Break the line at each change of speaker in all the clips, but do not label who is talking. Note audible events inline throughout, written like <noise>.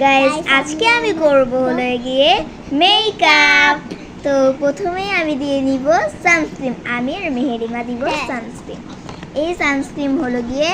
Guys আজকে আমি করব হলো গিয়ে মেকআপ তো প্রথমেই আমি দিয়ে নিব সানস্ক্রিন আমি আর মেহেরিমা দিব
হ্যাঁ।
সানস্ক্রিন এই সানস্ক্রিন হলো গিয়ে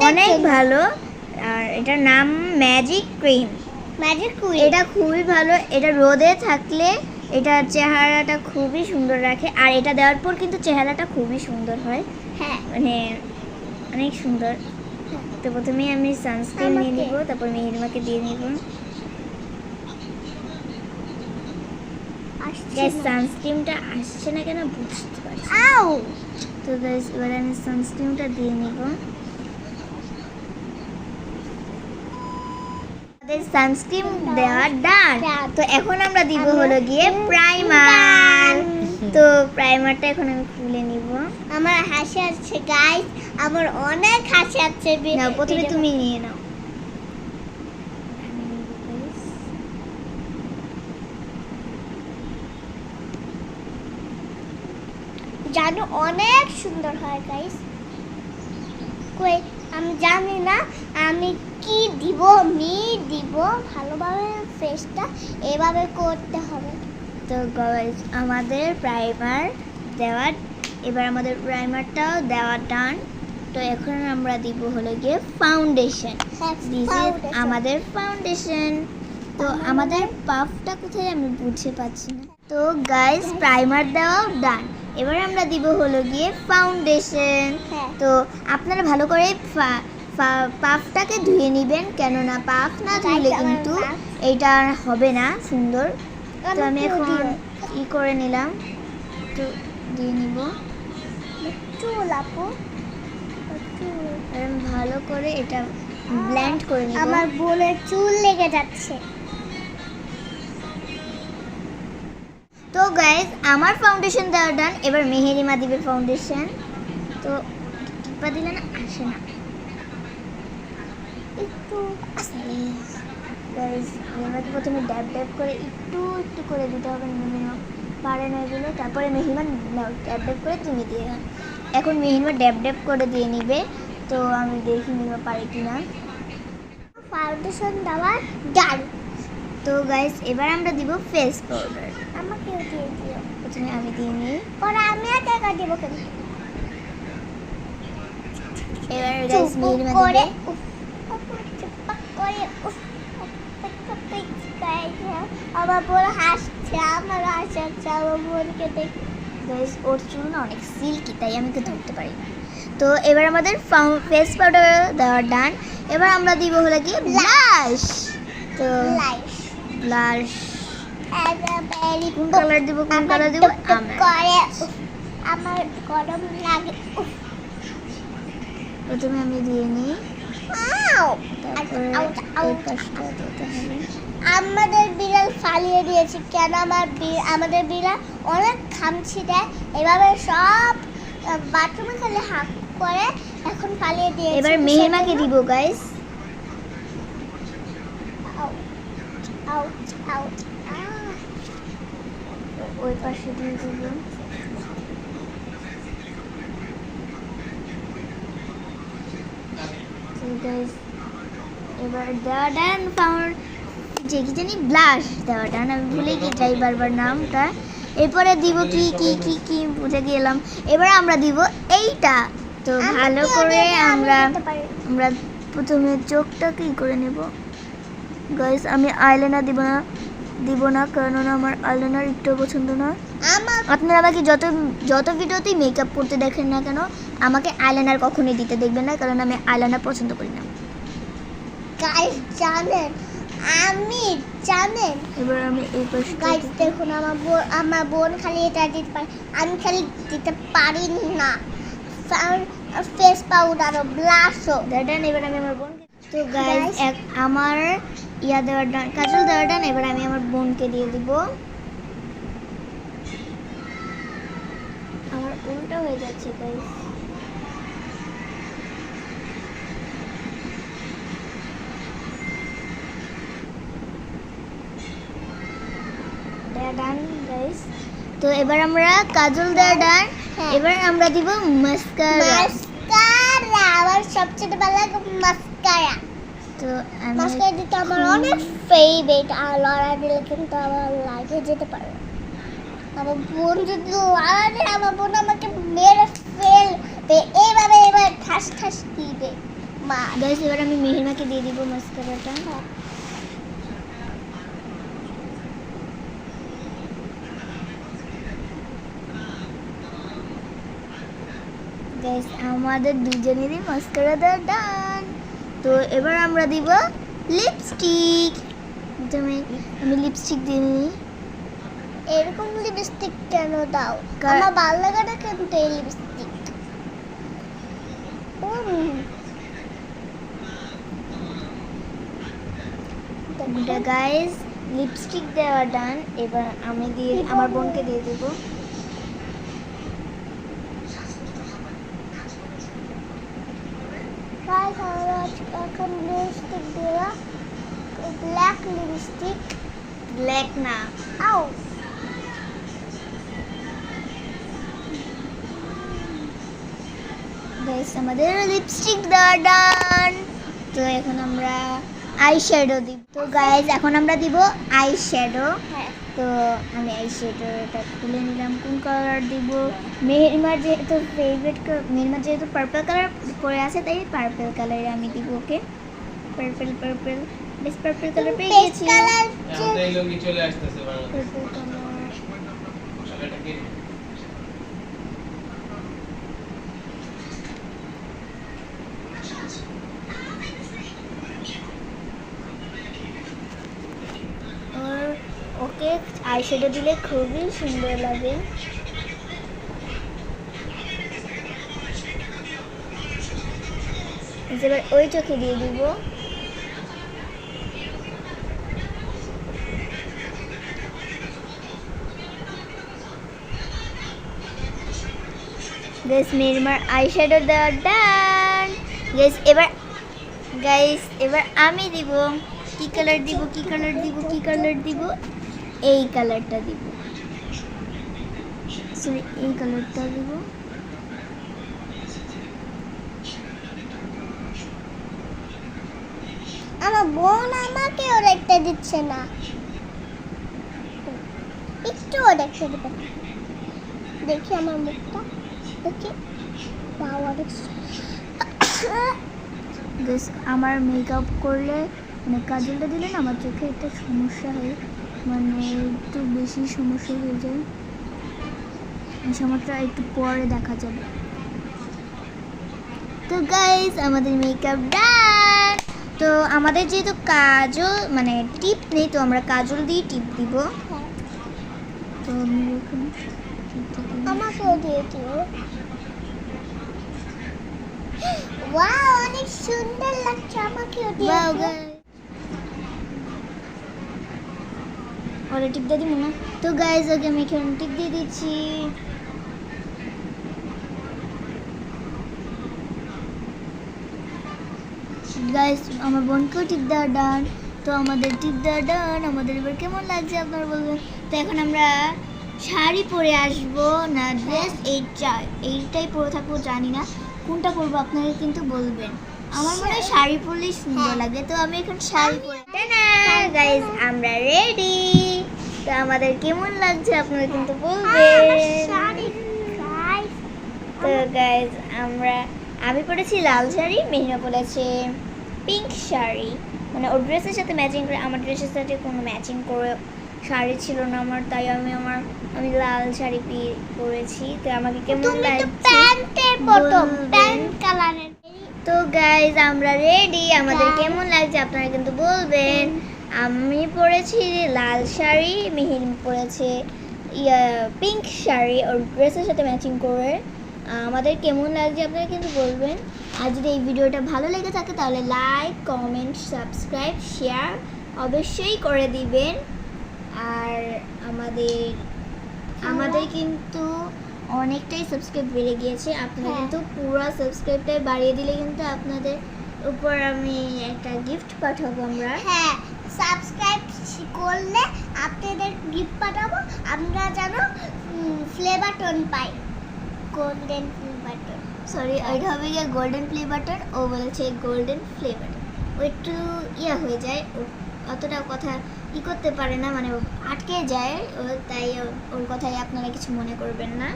অনেক ভালো। আর এটার নাম ম্যাজিক ক্রিম
ম্যাজিক কুইন
এটা খুবই ভালো। এটা রোদে থাকলে এটার চেহারাটা খুবই সুন্দর রাখে। আর এটা দেওয়ার পর কিন্তু চেহারাটা খুবই সুন্দর হয়।
হ্যাঁ।
মানে অনেক সুন্দর। তো প্রথমেই আমি সানস্ক্রিন নিয়ে? নিব তারপর মেহেরিমাকে দিয়ে নিব। সানস্ক্রিনটা আসছে না কেন বুঝতে পারছি তো এবারে আমি সানস্ক্রিনটা দিয়ে নিব। আমাদের সানস্ক্রিন দেওয়া ডান তো এখন আমরা দিব হলো গিয়ে প্রাইমার তো প্রাইমারটা এখন আমি খুলে নিব।
আমার হাসি আসছে গাইস আমার অনেক হাসি আছে
নাও প্রথমে তুমি নিয়ে নাও।
জানো অনেক সুন্দর হয় গাইস কই আমি জানি না আমি কি দিব মি দিব ভালোভাবে ফেসটা এভাবে করতে হবে।
তো গাইস আমাদের প্রাইমার দেওয়া এবার আমাদের প্রাইমারটাও দেওয়া ডান তো এখন আমরা দিব হলো গিয়ে ফাউন্ডেশন দিস ইজ আমাদের ফাউন্ডেশন তো আমাদের পাফটা কোথায় আমি বুঝতে পারছি না। তো গাইস প্রাইমার দেওয়াও ডান এবার আমরা দিব হলো গিয়ে ফাউন্ডেশন
হ্যাঁ।
তো আপনারা ভালো করে পাফটাকে ধুয়ে নেবেন কেননা পাফ না ধুলে কিন্তু আর হবে না সুন্দর। তো আমি
একটু
এখন ই করে নিলাম। একটু দিয়ে নিব।
চুল আপু
ভালো করে এটা ব্লেন্ড করে নিব।
আমার বোনের চুল লেগে যাচ্ছে।
তো গাইজ আমার ফাউন্ডেশন দেওয়া ডান এবার মেহেরিমা দিবে ফাউন্ডেশন তো টিপা দিলে না আসে না।
একটু
গাইজ মেহেরিমাকে প্রথমে ড্যাব ড্যাব করে একটু একটু করে দিতে হবে মেহেরিমা পারে না এগুলো তারপরে মেহিমা নাও ড্যাব ড্যাব করে তুমি দিয়ে দাও। এখন মেহিমা ড্যাব ড্যাব করে দিয়ে নিবে তো আমি দেখি মেহিমা পারে কি না
ফাউন্ডেশন দেওয়া ডান
তো গাইজ এবার আমরা দিব ফেস পাউডার
আমাকেও দিয়ে দিও
প্রথমে আমি দিয়ে নিই
পরে আমি আর টাকা দিব কিন্তু
এবার
চুপ
মেহিমা দিবে।
আমার বোন হাসছে আমার হাসি হচ্ছে আমার বোনকে দেখে
গাইস ওর চুল না অনেক সিল্কি তাই আমি ওকে ধরতে পারি না। তো এবার আমাদের ফেস পাউডার দেওয়া ডান এবার আমরা দিব হলো কি ব্লাশ তো ব্লাশ কোন কালার দিব কোন কালার দিব? আমরা।
গরম লাগে
প্রথমে আমি দিয়ে নিই। তারপরে। এই পাশটা দিতে হবে।
আমাদের বিড়াল ফালিয়ে দিয়েছে। কেন আমার বি- আমাদের বিড়াল অনেক খামছি দেয় এভাবে সব বাথরুমে খালি হাক করে এখন ফালিয়ে দিয়েছে।
এবার মেহেমাকে দিব গাইস ওই পাশে দিয়ে দিব। গাইস এবার দেওয়া ডান পাউন্ড যে কি জানি ব্লাশ দেওয়া ডান আমি ভুলে যাই বারবার নামটা। এরপরে দিব কি কি কি কি বুঝে গেলাম। এবার আমরা দিব এইটা। তো ভালো করে আমরা আমরা প্রথমে চোখটা কি করে নেব? গাইস আমি আইলাইনার দিব না দিব না কারণ আমার আইলাইনার একটু পছন্দ না। আপনারা আমাকে যত যত ভিডিওতেই মেকআপ করতে দেখেন না কেন আমাকে আইলাইনার কখনোই দিতে দেখবেন না কারণ আমি আইলাইনার পছন্দ করি না।
গাইস জানেন আমি জানেন?
এবার আমি এই পাশটা
গাইস দেখুন আমার বোন আমার বোন খালি এটা দিতে পারে। আমি খালি দিতে পারি না। ফেস পাউডারও ব্লাশও
দেন এবার আমি আমার বোনকে তো গাইস এক আমার ইয়া দেওয়ার ডান কাজল দেওয়ার ডান এবার আমি আমার বোনকে দিয়ে দিব। আমার উল্টা হয়ে যাচ্ছে গাইস ডান গাইস তো এবার আমরা কাজল ডান
হ্যাঁ।
এবার আমরা দিব মাস্কারা।
মাস্কারা আমার সবচেয়ে ভালো লাগে মাস্কারা।
তো আমি
মাস্কারা দিতে আমার অনেক ফেভারিট আর লড়া দিলে কিন্তু আমার লাগে যেতে পারে। আমার বোন যদি লড়া দেয় আমার বোন আমাকে মেরে ফেলবে। এইভাবে এবার ঠাস ঠাস দিবে। মা।
গাইস এবার আমি মেহেরমাকে দিয়ে দিব মাস্কারাটা। গাইস আমাদের দুজনেরই মাস্কারা ডান তো এবার আমরা দিব লিপস্টিক প্রথমে আমি লিপস্টিক দিয়ে নিই।
এরকম লিপস্টিক কেন দাও? আমার ভালো কিন্তু এই লিপস্টিক
গাইস লিপস্টিক দেওয়া ডান এবার আমি দিয়ে আমার বোনকে দিয়ে দেবো।
গাইস আমরা এখন লিপস্টিক দেওয়া ব্ল্যাক লিপস্টিক
ব্ল্যাক না.
আও
গাইস আমাদের লিপস্টিক দেওয়া ডান তো এখন আমরা আই শ্যাডো দিব। তো গাইস এখন আমরা দিব আই শ্যাডো
হ্যাঁ।
তো আমি এই সোয়েটারটা খুলে নিলাম। কোন কালার দিব? মেহরিমার যেহেতু ফেভারিট মেহরিমার যেহেতু পার্পল কালার পরে আছে তাই পার্পল কালারে আমি দিব ওকে পার্পল পার্পল বেশ পার্পল কালার পেয়ে গেছি।
চলে আসতেছে বাংলাদেশ
পার্পল কালার
মশলাটা কি
ওর ওকে আই শ্যাডো দিলে খুবই সুন্দর লাগে। এবার ওই চোখে দিয়ে দিব। গাইস মিরমার আই শ্যাডো দেওয়া ডান গাইস এবার গাইস এবার আমি দিব। কি কালার দিব, কি কালার দিব, কি কালার দিব? এই কালারটা দিব। সরি এই কালারটা দিব।
আমার বোন আমাকেও একটা দিচ্ছে না। একটুও দেখতে দেবে। না দেখি আমার মুখটা। দেখি।
আমার মেকআপ করলে মানে কাজলটা দিলে না, আমার চোখে একটা সমস্যা হয় মানে একটু বেশি সমস্যা হয়ে যায়। সমস্যা একটু পরে দেখা যাবে। তো গাইস আমাদের মেকআপ ডান তো আমাদের যেহেতু কাজল মানে টিপ নেই তো আমরা কাজল দিয়ে টিপ দিব। তো আমি এখানে
আমাকেও দিয়ে দিও। <gasps> ওয়াও অনেক সুন্দর লাগছে আমাকেও দিয়ে
Wow,
দিও।
guys. ওরা টিপ দিয়ে দিব না। তো গাইজ ওকে আমি এখানে টিপ দিয়ে দিচ্ছি। গাইজ আমার বোনকেও টিপ দেওয়া ডান তো আমাদের টিপ দেওয়া ডান আমাদের এবার কেমন লাগছে আপনারা বলবেন? তো এখন আমরা শাড়ি পরে আসব না ড্রেস এইটা এইটাই পরে থাকব জানি না। কোনটা পরবো আপনারা কিন্তু বলবেন। আমার মনে হয় শাড়ি পরলেই সুন্দর
হ্যাঁ।
লাগে। তো আমি এখন শাড়ি পরে গাইজ আমরা রেডি তো আমাদের কেমন লাগছে আপনারা কিন্তু বলবেন।
শাড়ি
তো গাইজ আমরা আমি পরেছি লাল শাড়ি মেহনা পরেছে পিঙ্ক শাড়ি। মানে ওর ড্রেসের সাথে ম্যাচিং করে আমার ড্রেসের সাথে কোনো ম্যাচিং করে শাড়ি ছিল না আমার তাই আমি আমার আমি লাল শাড়ি পরেছি। তো আমাকে কেমন লাগছে? বলবেন। তো গাইজ আমরা রেডি আমাদের কেমন লাগছে আপনারা কিন্তু বলবেন। আমি পরেছি লাল শাড়ি মিহির পরেছে ইয়া পিঙ্ক শাড়ি ওর ড্রেসের সাথে ম্যাচিং করে। আমাদের কেমন লাগছে আপনারা কিন্তু বলবেন। আর যদি এই ভিডিওটা ভালো লেগে থাকে তাহলে লাইক কমেন্ট সাবস্ক্রাইব শেয়ার অবশ্যই করে দিবেন। আর আমাদের আমাদের কিন্তু অনেকটাই সাবস্ক্রাইব বেড়ে গিয়েছে। আপনারা
হ্যাঁ।
কিন্তু পুরো সাবস্ক্রাইবটাই বাড়িয়ে দিলে কিন্তু আপনাদের উপর আমি একটা গিফট পাঠাবো আমরা।
হ্যাঁ সাবস্ক্রাইব করলে আপনাদের গিফট পাঠাবো। আমরা যেন ফ্লেভার টোন পাই। গোল্ডেন ফ্লেভার টোন
সরি এটা হবে গিয়ে গোল্ডেন প্লে বাটন ও বলেছে গোল্ডেন বাটন ও একটু ইয়া হয়ে যায় ও অতটা কথা ই করতে পারে না মানে আটকে যায় ও তাই ওর কথাই আপনারা কিছু মনে করবেন না।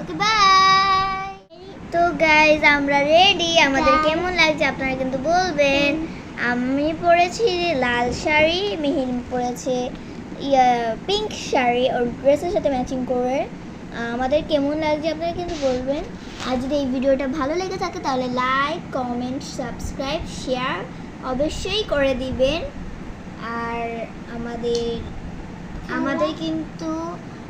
ওকে বাই তো গাইজ আমরা রেডি আমাদের কেমন লাগছে? আপনারা কিন্তু বলবেন। আমি পরেছি লাল শাড়ি মিহির পরেছে ইয়া পিঙ্ক শাড়ি ওর ড্রেসের সাথে ম্যাচিং করে। আমাদের কেমন লাগছে আপনারা কিন্তু বলবেন। আর যদি এই ভিডিওটা ভালো লেগে থাকে তাহলে লাইক কমেন্ট সাবস্ক্রাইব শেয়ার অবশ্যই করে দিবেন। আর আমাদের আমাদের কিন্তু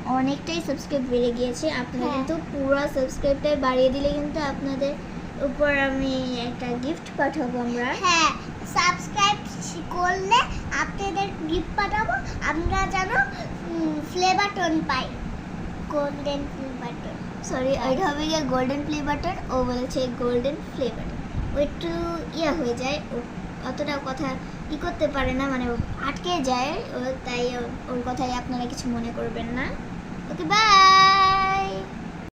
অনেকটাই সাবস্ক্রাইব বেড়ে গিয়েছে। আপনারা
হ্যাঁ।
কিন্তু পুরো সাবস্ক্রাইবটাই বাড়িয়ে দিলে কিন্তু আপনাদের উপর আমি একটা গিফট পাঠাবো আমরা।
হ্যাঁ সাবস্ক্রাইব করলে আপনাদের গিফট পাঠাবো। আমরা যেন ফ্লেভার টোন পাই। গোল্ডেন ফ্লেভার টোন
সরি এটা হবে গিয়ে গোল্ডেন প্লে বাটন ও বলেছে গোল্ডেন বাটন ও একটু ইয়া হয়ে যায় ও অতটা কথা ই করতে পারে না মানে আটকে যায় ও তাই ওর কথাই আপনারা কিছু মনে করবেন না। Okay by